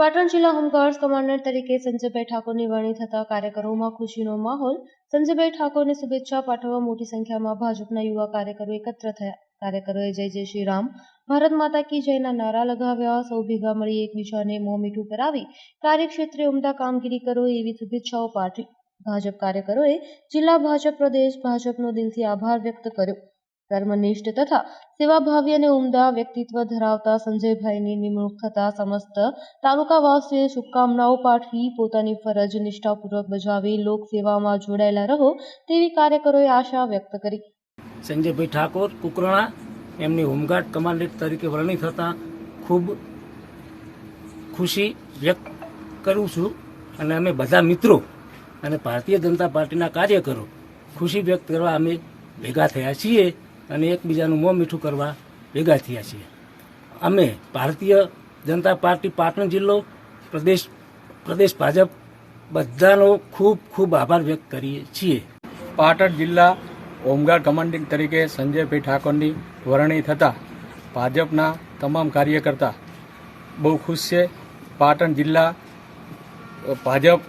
પાટણ જિલ્લા home guards commander તરીકે સંજયભાઈ ઠાકોરની વરણી થતા કાર્યકરોમાં ખુશીનો માહોલ. સંજયભાઈ ઠાકોરને શુભેચ્છા પાઠવવા મોટી સંખ્યામાં ભાજપના યુવા કાર્યકરો એકત્ર થયા. કાર્યકરોએ જય જય શ્રી રામ. ભારત માતા કી જયના નારા લગાવ્યા. સૌ ભેગા મળી એકબીજાને મોં મીઠું કરાવી. કાર્યક્ષેત્રે ઉમદા કામગીરી કરો એવી શુભેચ્છાઓ પાઠવી. ભાજપ કાર્યકરોએ જિલ્લા ભાજપ પ્રદેશ ભાજપનો દિલથી આભાર વ્યક્ત કર્યો. કર્મનિષ્ઠ તથા સેવાભાવી અને ઉમદા વ્યક્તિત્વ ધરાવતા સંજયભાઈની નિમણૂક થતા સમસ્ત તાલુકાવાસીએ શુભકામનાઓ પાઠવી, પોતાની ફરજ નિષ્ઠાપૂર્વક બજાવી લોકસેવામાં જોડાયેલા રહો તેવી કાર્યકરોએ આશા વ્યક્ત કરી. સંજયભાઈ ઠાકોર, કુકરણા, એમની હોમગાર્ડ કમાન્ડેન્ટ તરીકે વરણી થતાં ખૂબ ખુશી વ્યક્ત કરું છું અને અમે બધા મિત્રો અને ભારતીય જનતા પાર્ટીના કાર્યકરો ખુશી વ્યક્ત કરવા અમે ભેગા થયા છીએ. અને એકબીજાનું મોં મીઠું કરવા ભેગા થયા છીએ. અમે ભારતીય જનતા પાર્ટી પાટણ જિલ્લો, પ્રદેશ પ્રદેશ ભાજપ બધાનો ખૂબ ખૂબ આભાર વ્યક્ત કરીએ છીએ. પાટણ જિલ્લા હોમગાર્ડ કમાન્ડિંગ તરીકે સંજયભાઈ ઠાકોરની વરણી થતાં ભાજપના તમામ કાર્યકર્તા બહુ ખુશ છે. પાટણ જિલ્લા ભાજપ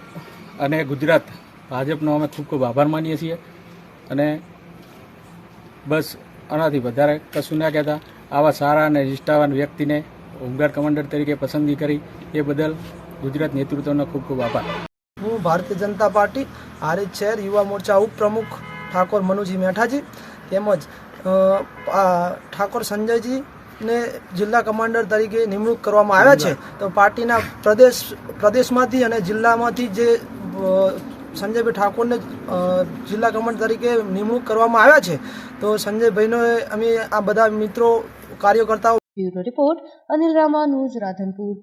અને ગુજરાત, ભાજપનો અમે ખૂબ ખૂબ આભાર માનીએ છીએ. અને બસ આનાથી વધારે કશું ના કહેતા. આવા સારા અને નિષ્ઠાવાન વ્યક્તિને હોમગાર્ડ કમાન્ડર તરીકે પસંદગી કરી એ બદલ ગુજરાત નેતૃત્વનો ખૂબ ખૂબ આભાર. હું ભારતીય જનતા પાર્ટી હારીજ શહેર યુવા મોરચા ઉપપ્રમુખ ઠાકોર મનુજી મેઠાજી તેમજ ઠાકોર સંજયજી સંજયજીને જિલ્લા કમાન્ડર તરીકે નિમણૂક કરવામાં આવ્યા છે. તો પાર્ટીના પ્રદેશ પ્રદેશમાંથી અને જિલ્લામાંથી જે સંજયભાઈ ઠાકોરને જિલ્લા કમાન્ડ તરીકે નિમણૂક કરવામાં આવ્યા છે. તો સંજયભાઈનો અમે આ બધા મિત્રો, કાર્યકર્તાઓ બ્યુરો રિપોર્ટ, અનિલ રામાનુજ, રાધનપુર.